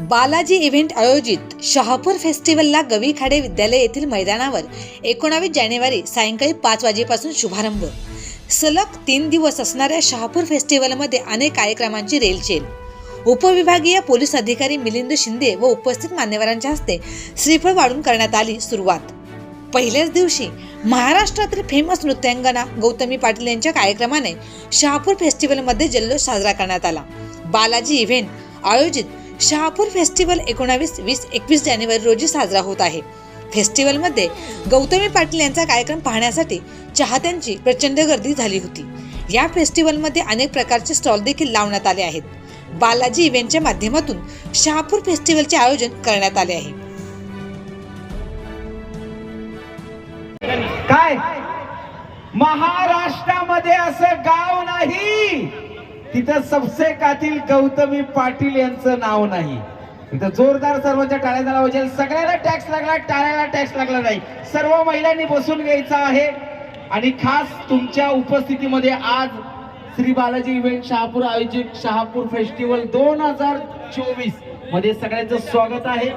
Balaji event आयोजित शहापूर फेस्टिवलला गवीखाडे विद्यालय येथील मैदानावर एकोणावीस जानेवारी सायंकाळी पाच वाजेपासून शुभारंभ. सलग तीन दिवस असणाऱ्या शहापूर फेस्टिवलमध्ये अनेक कार्यक्रमांची रेलचेल. उपविभागीय पोलीस अधिकारी मिलिंद शिंदे व उपस्थित मान्यवरांच्या हस्ते श्रीफळ वाढून करण्यात आली सुरुवात. पहिल्याच दिवशी महाराष्ट्रातील फेमस नृत्यांगना गौतमी पाटील यांच्या कार्यक्रमाने शहापूर फेस्टिवलमध्ये जल्लोष साजरा करण्यात आला. बालाजी इव्हेंट आयोजित शहापूर फेस्टिवल एकोणावीस वीस एकवीस जानेवारी रोजी साजरा होत आहे. फेस्टिवलमध्ये गौतमी पाटील यांचा कार्यक्रम पाहण्यासाठी चाहत्यांची प्रचंड गर्दी झाली होती. या फेस्टिवलमध्ये अनेक प्रकारचे स्टॉल देखील लावण्यात आले आहेत. बालाजी इव्हेंटच्या माध्यमातून शहापूर फेस्टिवलचे आयोजन करण्यात आले आहे. काय? महाराष्ट्रामध्ये असं गाव नाही. तिथं सबसे कातील गौतमी पाटील यांचं नाव नाही. इथं जोरदार सर्वांच्या टाळ्या झाला पाहिजे सगळ्याला टॅक्स लागला टाळ्याला टॅक्स लागला नाही. सर्व महिलांनी बसून घ्यायचं आहे. आणि खास तुमच्या उपस्थितीमध्ये आज श्री बालाजी इव्हेंट शहापूर आयोजित शहापूर फेस्टिवल दोन हजार चोवीसमध्ये सगळ्यांचं स्वागत आहे.